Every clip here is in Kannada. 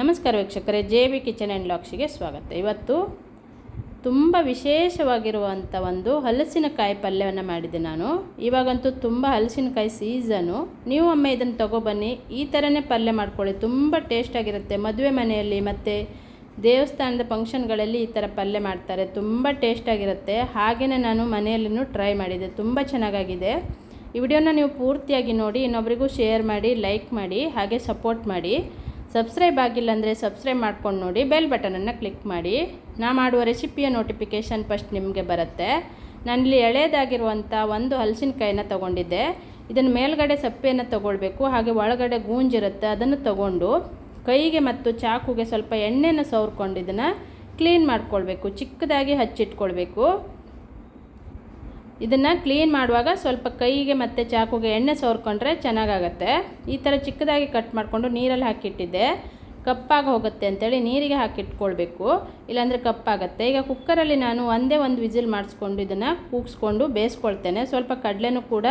ನಮಸ್ಕಾರ ವೀಕ್ಷಕರೇ, ಜೆ ಬಿ ಕಿಚನ್ ಆ್ಯಂಡ್ ಲಾಕ್ಸಿಗೆ ಸ್ವಾಗತ. ಇವತ್ತು ತುಂಬ ವಿಶೇಷವಾಗಿರುವಂಥ ಒಂದು ಹಲಸಿನಕಾಯಿ ಪಲ್ಯವನ್ನು ಮಾಡಿದೆ ನಾನು. ಇವಾಗಂತೂ ತುಂಬ ಹಲಸಿನಕಾಯಿ ಸೀಸನು. ನೀವು ಒಮ್ಮೆ ಇದನ್ನು ತೊಗೊಬನ್ನಿ. ಈ ಥರನೇ ಪಲ್ಯ ಮಾಡ್ಕೊಳ್ಳಿ. ತುಂಬ ಟೇಸ್ಟಾಗಿರುತ್ತೆ ಮದುವೆ ಮನೆಯಲ್ಲಿ ಮತ್ತು ದೇವಸ್ಥಾನದ ಫಂಕ್ಷನ್ಗಳಲ್ಲಿ ಈ ಥರ ಪಲ್ಯ ಮಾಡ್ತಾರೆ. ತುಂಬ ಟೇಸ್ಟಾಗಿರುತ್ತೆ ಹಾಗೆಯೇ ನಾನು ಮನೆಯಲ್ಲೂ ಟ್ರೈ ಮಾಡಿದೆ. ತುಂಬ ಚೆನ್ನಾಗಾಗಿದೆ. ಈ ವಿಡಿಯೋನ ನೀವು ಪೂರ್ತಿಯಾಗಿ ನೋಡಿ, ಇನ್ನೊಬ್ರಿಗೂ ಶೇರ್ ಮಾಡಿ ಲೈಕ್ ಮಾಡಿ, ಹಾಗೆ ಸಪೋರ್ಟ್ ಮಾಡಿ. ಸಬ್ಸ್ಕ್ರೈಬ್ ಆಗಿಲ್ಲ ಅಂದರೆ ಸಬ್ಸ್ಕ್ರೈಬ್ ಮಾಡ್ಕೊಂಡು ನೋಡಿ, ಬೆಲ್ ಬಟನನ್ನು ಕ್ಲಿಕ್ ಮಾಡಿ. ನಾ ಮಾಡುವ ರೆಸಿಪಿಯ ನೋಟಿಫಿಕೇಷನ್ ಫಸ್ಟ್ ನಿಮಗೆ ಬರುತ್ತೆ. ನಾನಿಲ್ಲಿ ಎಳೆಯದಾಗಿರುವಂಥ ಒಂದು ಹಲಸಿನಕಾಯಿನ ತೊಗೊಂಡಿದ್ದೆ. ಇದನ್ನು ಮೇಲ್ಗಡೆ ಸಪ್ಪೆಯನ್ನು ತೊಗೊಳ್ಬೇಕು, ಹಾಗೆ ಒಳಗಡೆ ಗೂಂಜಿರುತ್ತೆ ಅದನ್ನು ತಗೊಂಡು ಕೈಗೆ ಮತ್ತು ಚಾಕುಗೆ ಸ್ವಲ್ಪ ಎಣ್ಣೆನ ಸವರ್ಕೊಂಡು ಇದನ್ನು ಕ್ಲೀನ್ ಮಾಡ್ಕೊಳ್ಬೇಕು, ಚಿಕ್ಕದಾಗಿ ಹಚ್ಚಿಟ್ಕೊಳ್ಬೇಕು. ಇದನ್ನು ಕ್ಲೀನ್ ಮಾಡುವಾಗ ಸ್ವಲ್ಪ ಕೈಗೆ ಮತ್ತು ಚಾಕುಗೆ ಎಣ್ಣೆ ಸೋರ್ಕೊಂಡ್ರೆ ಚೆನ್ನಾಗಾಗತ್ತೆ. ಈ ಥರ ಚಿಕ್ಕದಾಗಿ ಕಟ್ ಮಾಡಿಕೊಂಡು ನೀರಲ್ಲಿ ಹಾಕಿಟ್ಟಿದ್ದೆ. ಕಪ್ಪಾಗಿ ಹೋಗುತ್ತೆ ಅಂತೇಳಿ ನೀರಿಗೆ ಹಾಕಿಟ್ಕೊಳ್ಬೇಕು. ಇಲ್ಲಾಂದರೆ ಕಪ್ಪಾಗತ್ತೆ. ಈಗ ಕುಕ್ಕರಲ್ಲಿ ನಾನು ಒಂದೇ ಒಂದು ವಿಜಿಲ್ ಮಾಡಿಸ್ಕೊಂಡು ಇದನ್ನು ಕೂಗಿಸ್ಕೊಂಡು ಬೇಯಿಸ್ಕೊಳ್ತೇನೆ. ಸ್ವಲ್ಪ ಕಡಲೆನೂ ಕೂಡ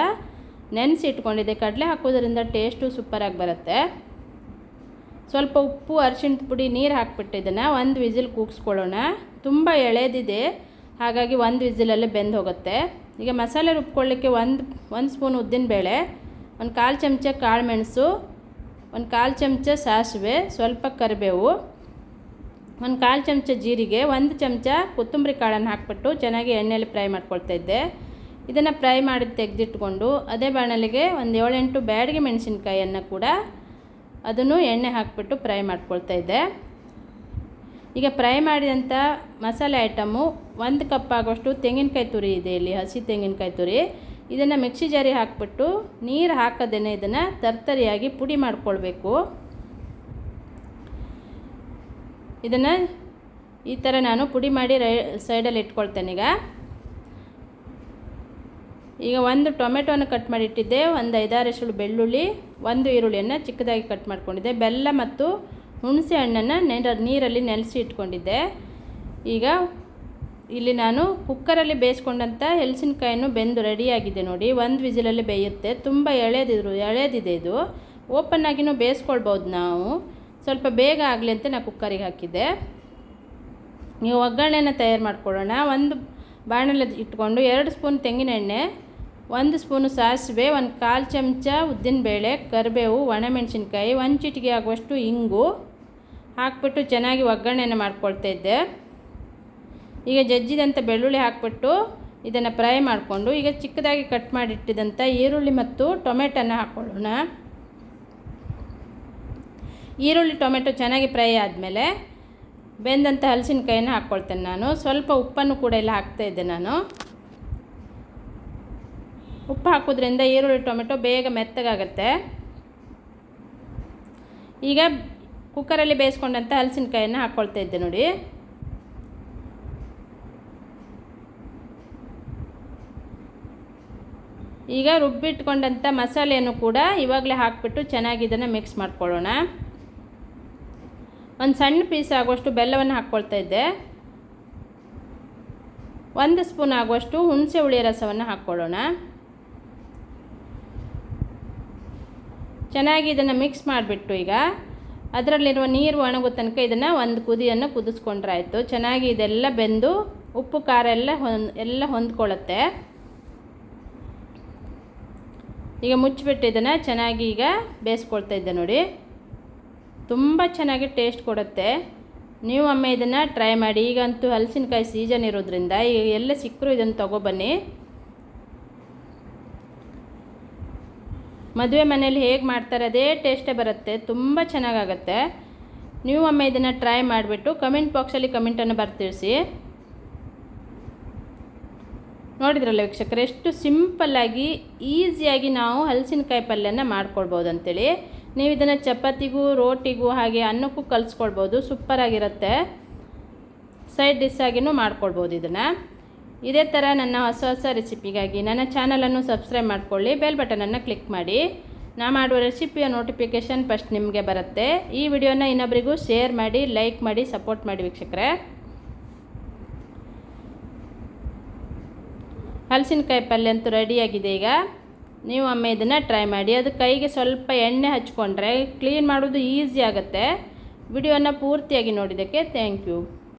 ನೆನೆಸಿ ಇಟ್ಕೊಂಡಿದ್ದೆ ಕಡಲೆ ಹಾಕೋದ್ರಿಂದ ಟೇಸ್ಟು ಸೂಪರಾಗಿ ಬರುತ್ತೆ. ಸ್ವಲ್ಪ ಉಪ್ಪು, ಅರಿಶಿಣದ ಪುಡಿ, ನೀರು ಹಾಕ್ಬಿಟ್ಟು ಇದನ್ನು ಒಂದು ವಿಜಿಲ್ ಕೂಗಿಸ್ಕೊಳ್ಳೋಣ. ತುಂಬ ಎಳೆದಿದೆ. ಹಾಗಾಗಿ ಒಂದು ವಿಸಿಲಲ್ಲೇ ಬೆಂದು ಹೋಗುತ್ತೆ. ಈಗ ಮಸಾಲೆ ರುಬ್ಕೊಳ್ಳಿಕ್ಕೆ ಒಂದು ಒಂದು ಸ್ಪೂನ್ ಉದ್ದಿನಬೇಳೆ ಒಂದು ಕಾಲು ಚಮಚ ಕಾಳು ಮೆಣಸು, ಒಂದು ಕಾಲು ಚಮಚ ಸಾಸಿವೆ, ಸ್ವಲ್ಪ ಕರಿಬೇವು, ಒಂದು ಕಾಲು ಚಮಚ ಜೀರಿಗೆ, ಒಂದು ಚಮಚ ಕೊತ್ತಂಬರಿ ಕಾಳನ್ನು ಹಾಕ್ಬಿಟ್ಟು ಚೆನ್ನಾಗಿ ಎಣ್ಣೆಯಲ್ಲಿ ಫ್ರೈ ಮಾಡ್ಕೊಳ್ತಾ ಇದ್ದೆ. ಇದನ್ನು ಫ್ರೈ ಮಾಡಿ ತೆಗೆದಿಟ್ಕೊಂಡು ಅದೇ ಬಾಣಲಿಗೆ ಒಂದು ಏಳೆಂಟು ಬ್ಯಾಡಿಗೆ ಮೆಣಸಿನ್ಕಾಯಿಯನ್ನು ಕೂಡ ಅದನ್ನು ಎಣ್ಣೆ ಹಾಕಿಬಿಟ್ಟು ಫ್ರೈ ಮಾಡ್ಕೊಳ್ತಾ ಇದ್ದೆ. ಈಗ ಫ್ರೈ ಮಾಡಿದಂಥ ಮಸಾಲೆ ಐಟಮು ಒಂದು ಕಪ್ ಆಗೋಷ್ಟು ತೆಂಗಿನಕಾಯಿ ತುರಿ ಇದೆ ಇಲ್ಲಿ, ಹಸಿ ತೆಂಗಿನಕಾಯಿ ತುರಿ. ಇದನ್ನು ಮಿಕ್ಸಿ ಜಾರಿ ಹಾಕ್ಬಿಟ್ಟು ನೀರು ಹಾಕದೇನೆ ಇದನ್ನು ತರ್ತರಿಯಾಗಿ ಪುಡಿ ಮಾಡ್ಕೊಳ್ಬೇಕು. ಇದನ್ನು ಈ ಥರ ನಾನು ಪುಡಿ ಮಾಡಿ ರೈ ಸೈಡಲ್ಲಿ ಇಟ್ಕೊಳ್ತೇನೆ ಈಗ. ಈಗ ಒಂದು ಟೊಮೆಟೊನ ಕಟ್ ಮಾಡಿ ಇಟ್ಟಿದ್ದೆ ಒಂದು ಐದಾರು ಎಸಳು ಬೆಳ್ಳುಳ್ಳಿ, ಒಂದು ಈರುಳ್ಳಿಯನ್ನು ಚಿಕ್ಕದಾಗಿ ಕಟ್ ಮಾಡ್ಕೊಂಡಿದ್ದೆ. ಬೆಲ್ಲ ಮತ್ತು ಹುಣಸೆ ಹಣ್ಣನ್ನು ನೆನ ನೀರಲ್ಲಿ ನೆನೆಸಿ ಇಟ್ಕೊಂಡಿದ್ದೆ. ಈಗ ಇಲ್ಲಿ ನಾನು ಕುಕ್ಕರಲ್ಲಿ ಬೇಯಿಸ್ಕೊಂಡಂಥ ಹೆಲ್ಸಿನಕಾಯನ್ನು ಬೆಂದು ರೆಡಿಯಾಗಿದೆ ನೋಡಿ. ಒಂದು ವಿಜಿಲಲ್ಲಿ ಬೇಯುತ್ತೆ. ತುಂಬ ಎಳೆದಿದ್ರು ಎಳೆದಿದೆ ಇದು. ಓಪನ್ ಆಗಿನೂ ಬೇಯಿಸ್ಕೊಳ್ಬೋದು ನಾವು. ಸ್ವಲ್ಪ ಬೇಗ ಆಗಲಿ ಅಂತ ನಾನು ಕುಕ್ಕರಿಗೆ ಹಾಕಿದ್ದೆ. ನೀವು ಒಗ್ಗರಣೆನ ತಯಾರು ಮಾಡ್ಕೊಳ್ಳೋಣ. ಒಂದು ಬಾಣಲೆ ಇಟ್ಕೊಂಡು ಎರಡು ಸ್ಪೂನ್ ತೆಂಗಿನೆಣ್ಣೆ ಒಂದು ಸ್ಪೂನು ಸಾಸಿವೆ, ಒಂದು ಕಾಲು ಚಮಚ ಉದ್ದಿನಬೇಳೆ, ಕರಿಬೇವು, ಒಣಮೆಣಸಿನ್ಕಾಯಿ, ಒಂದು ಚಿಟಿಕೆ ಆಗುವಷ್ಟು ಇಂಗು ಹಾಕ್ಬಿಟ್ಟು ಚೆನ್ನಾಗಿ ಒಗ್ಗರಣೆಯನ್ನು ಮಾಡ್ಕೊಳ್ತಾ ಇದ್ದೆ. ಈಗ ಜಜ್ಜಿದಂಥ ಬೆಳ್ಳುಳ್ಳಿ ಹಾಕ್ಬಿಟ್ಟು ಇದನ್ನು ಫ್ರೈ ಮಾಡಿಕೊಂಡು, ಈಗ ಚಿಕ್ಕದಾಗಿ ಕಟ್ ಮಾಡಿಟ್ಟಿದಂಥ ಈರುಳ್ಳಿ ಮತ್ತು ಟೊಮೆಟೊನ ಹಾಕ್ಕೊಳ್ಳೋಣ ಈರುಳ್ಳಿ, ಟೊಮೆಟೊ ಚೆನ್ನಾಗಿ ಫ್ರೈ ಆದಮೇಲೆ ಬೆಂದಂಥ ಹಲಸಿನಕಾಯಿನ ಹಾಕ್ಕೊಳ್ತೇನೆ ನಾನು. ಸ್ವಲ್ಪ ಉಪ್ಪನ್ನು ಕೂಡ ಎಲ್ಲ ಹಾಕ್ತಾ ಇದ್ದೆ ನಾನು. ಉಪ್ಪು ಹಾಕೋದ್ರಿಂದ ಈರುಳ್ಳಿ, ಟೊಮೆಟೊ ಬೇಗ ಮೆತ್ತಗಾಗತ್ತೆ. ಈಗ ಕುಕ್ಕರಲ್ಲಿ ಬೇಯಿಸ್ಕೊಂಡಂಥ ಹಲಸಿನಕಾಯನ್ನು ಹಾಕ್ಕೊಳ್ತಾ ಇದ್ದೆ ನೋಡಿ. ಈಗ ರುಬ್ಬಿಟ್ಕೊಂಡಂಥ ಮಸಾಲೆಯನ್ನು ಕೂಡ ಇವಾಗಲೇ ಹಾಕಿಬಿಟ್ಟು ಚೆನ್ನಾಗಿ ಇದನ್ನು ಮಿಕ್ಸ್ ಮಾಡ್ಕೊಳ್ಳೋಣ. ಒಂದು ಸಣ್ಣ ಪೀಸ್ ಆಗುವಷ್ಟು ಬೆಲ್ಲವನ್ನು ಹಾಕ್ಕೊಳ್ತಾ ಇದ್ದೆ. ಒಂದು ಸ್ಪೂನ್ ಆಗುವಷ್ಟು ಹುಣಸೆ ಹುಳಿಯ ರಸವನ್ನು ಹಾಕ್ಕೊಳ್ಳೋಣ. ಚೆನ್ನಾಗಿ ಇದನ್ನು ಮಿಕ್ಸ್ ಮಾಡಿಬಿಟ್ಟು ಈಗ ಅದರಲ್ಲಿರುವ ನೀರು ಒಣಗೋ ತನಕ ಇದನ್ನು ಒಂದು ಕುದಿಯನ್ನು ಕುದಿಸ್ಕೊಂಡ್ರೆ ಆಯಿತು ಚೆನ್ನಾಗಿ ಇದೆಲ್ಲ ಬೆಂದು ಉಪ್ಪು, ಖಾರ ಎಲ್ಲ ಹೊಂದ್ ಎಲ್ಲ ಹೊಂದ್ಕೊಳ್ಳುತ್ತೆ. ಈಗ ಮುಚ್ಚಿಬಿಟ್ಟು ಇದನ್ನು ಚೆನ್ನಾಗಿ ಈಗ ಬೇಯಿಸ್ಕೊಳ್ತಾ ಇದ್ದೆ ನೋಡಿ. ತುಂಬ ಚೆನ್ನಾಗಿ ಟೇಸ್ಟ್ ಕೊಡುತ್ತೆ. ನೀವು ಅಮ್ಮ ಇದನ್ನು ಟ್ರೈ ಮಾಡಿ. ಈಗಂತೂ ಹಲಸಿನಕಾಯಿ ಸೀಸನ್ ಇರೋದ್ರಿಂದ ಈಗ ಎಲ್ಲ ಸಿಕ್ಕರೂ ಇದನ್ನು ತೊಗೊಬನ್ನಿ ಮದುವೆ ಮನೇಲಿ ಹೇಗೆ ಮಾಡ್ತಾರೆ ಅದೇ ಟೇಸ್ಟೇ ಬರುತ್ತೆ, ತುಂಬ ಚೆನ್ನಾಗಾಗತ್ತೆ. ನೀವು ಒಮ್ಮೆ ಇದನ್ನು ಟ್ರೈ ಮಾಡಿಬಿಟ್ಟು ಕಮೆಂಟ್ ಬಾಕ್ಸಲ್ಲಿ ಕಮೆಂಟನ್ನು ಬರ್ತಿಳಿಸಿ ನೋಡಿದ್ರಲ್ಲ ವೀಕ್ಷಕರೇ, ಎಷ್ಟು ಸಿಂಪಲ್ಲಾಗಿ ಈಸಿಯಾಗಿ ನಾವು ಹಲಸಿನಕಾಯಿ ಪಲ್ಯನ ಮಾಡ್ಕೊಳ್ಬೋದು ಅಂತೇಳಿ. ನೀವು ಇದನ್ನು ಚಪಾತಿಗೂ, ರೋಟಿಗೂ ಹಾಗೆ ಅನ್ನಕ್ಕೂ ಕಲಿಸ್ಕೊಳ್ಬೋದು ಸೂಪರಾಗಿರುತ್ತೆ ಸೈಡ್ ಡಿಶ್ ಆಗಿನೂ ಮಾಡ್ಕೊಳ್ಬೋದು ಇದನ್ನು. ಇದೇ ಥರ ನನ್ನ ಹೊಸ ಹೊಸ ರೆಸಿಪಿಗಾಗಿ ನನ್ನ ಚಾನಲನ್ನು ಸಬ್ಸ್ಕ್ರೈಬ್ ಮಾಡ್ಕೊಳ್ಳಿ, ಬೆಲ್ ಬಟನನ್ನು ಕ್ಲಿಕ್ ಮಾಡಿ. ನಾ ಮಾಡುವ ರೆಸಿಪಿಯ ನೋಟಿಫಿಕೇಷನ್ ಫಸ್ಟ್ ನಿಮಗೆ ಬರುತ್ತೆ. ಈ ವಿಡಿಯೋನ ಇನ್ನೊಬ್ಬರಿಗೂ ಶೇರ್ ಮಾಡಿ, ಲೈಕ್ ಮಾಡಿ, ಸಪೋರ್ಟ್ ಮಾಡಿ ವೀಕ್ಷಕರೆ. ಹಲಸಿನಕಾಯಿ ಪಲ್ಯ ಅಂತೂ ರೆಡಿಯಾಗಿದೆ ಈಗ. ನೀವು ಅಮ್ಮ ಇದನ್ನು ಟ್ರೈ ಮಾಡಿ. ಅದು ಕೈಗೆ ಸ್ವಲ್ಪ ಎಣ್ಣೆ ಹಚ್ಕೊಂಡ್ರೆ ಕ್ಲೀನ್ ಮಾಡೋದು ಈಸಿ ಆಗುತ್ತೆ. ವಿಡಿಯೋನ ಪೂರ್ತಿಯಾಗಿ ನೋಡಿದ್ದಕ್ಕೆ ಥ್ಯಾಂಕ್ ಯು.